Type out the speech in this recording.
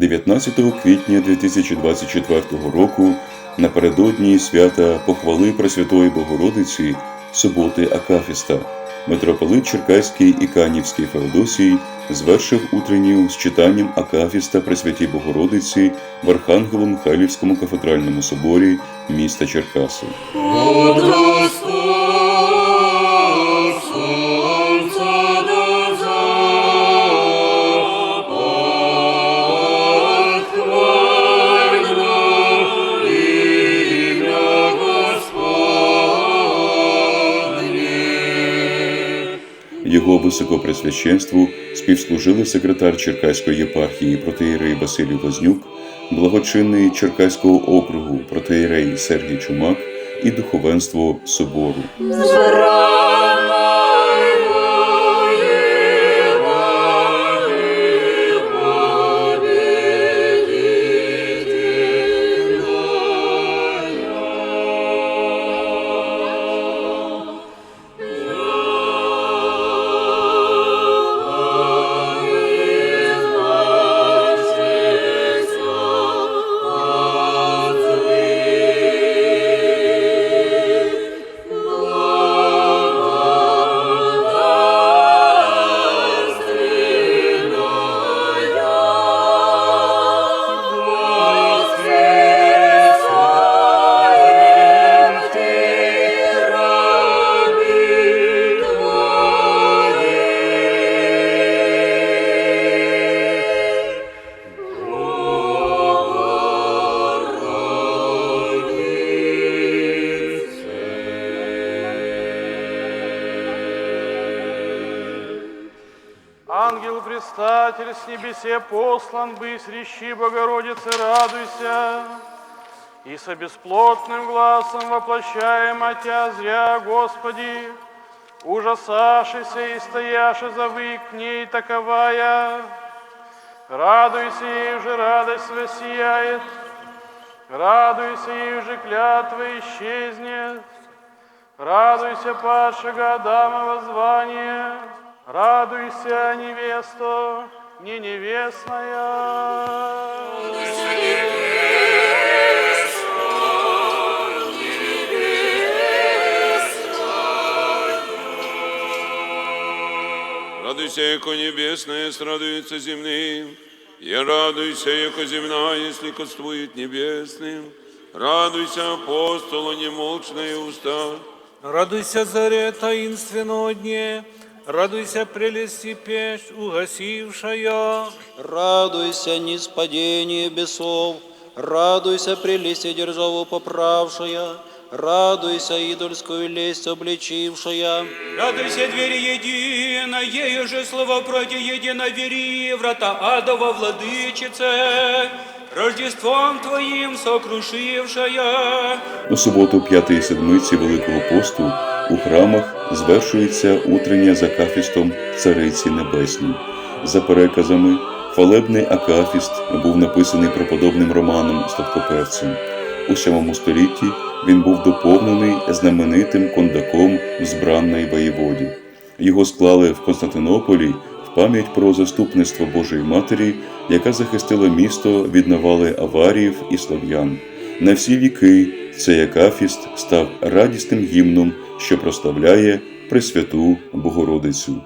17 квітня 2024 року напередодні свята похвали Пресвятої Богородиці суботи Акафіста митрополит Черкаський і Канівський Феодосій звершив утренню з читанням Акафіста Пресвятій Богородиці в Архангело-Михайлівському кафедральному соборі міста Черкаси. Його високопресвященству співслужили секретар Черкаської єпархії протеєрей Василій Вознюк, благочинний Черкаського округу протеєрей Сергій Чумак і духовенство собору. Ангел предстатель с небесе послан бы, срещи Богородицы, радуйся. И со бесплотным глазом воплощаем Отя зря, Господи, ужасашися и стояша завык к ней таковая. Радуйся, ей уже радость воссияет, радуйся, ей уже клятва исчезнет. Радуйся, падшего Адамова звания, радуйся, невесто, не невестная. Радуйся, яко небесное, радуется земным, и радуйся, яко земная, сликотствует небесным. Радуйся, апостола, немолчные уста. Радуйся, заре таинственного дне, радуйся, прелести печь угасившая. Радуйся, ниспадение бесов, радуйся, прелести державу поправшая, радуйся, идольскую лесть обличившая. Радуйся, двери едино, ею же слово проти едино вери, врата адова владычице, Рождеством Твоим сокрушившая. У суботу п'ятої седмиці Великого посту у храмах звершується утрення за акафістом Цариці Небесній. За переказами, хвалебний акафіст був написаний преподобним Романом Статкоперцем. У VII столітті він був доповнений знаменитим кондаком збранної воєводі. Його склали в Константинополі в пам'ять про заступництво Божої Матері, яка захистила місто від навали аваріїв і слов'ян. На всі віки цей акафіст став радісним гімном, що прославляє Пресвяту Богородицю.